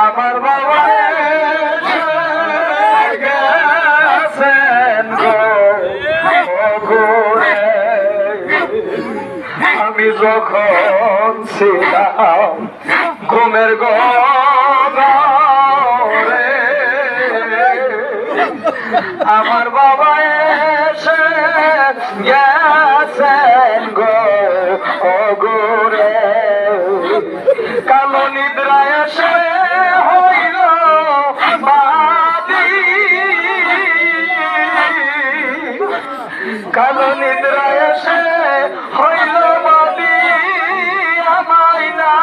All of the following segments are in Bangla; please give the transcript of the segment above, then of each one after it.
আমার বাবা গেছেন আমি যখন ছিলাম ঘুমের ঘরে আমার বাবা এসে গেছেন কালো নিদ্রা এসে হইল কালো নিদ্রা এসে হইল বাদি, আমায় না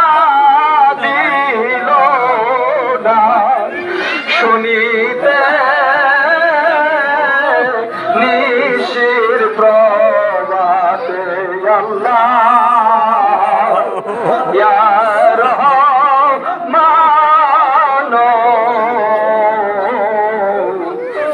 দিল না। শুনিতে নিশির প্রবাতে আল্লাহ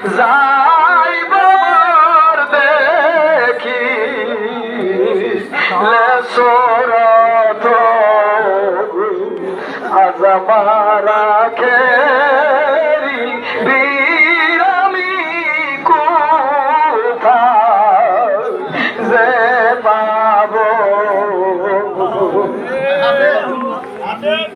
বন্ধুরে যাই বাবার দেখি লেসরত আজ আমারা খেরি বিরামি কোথায় যে পাবো?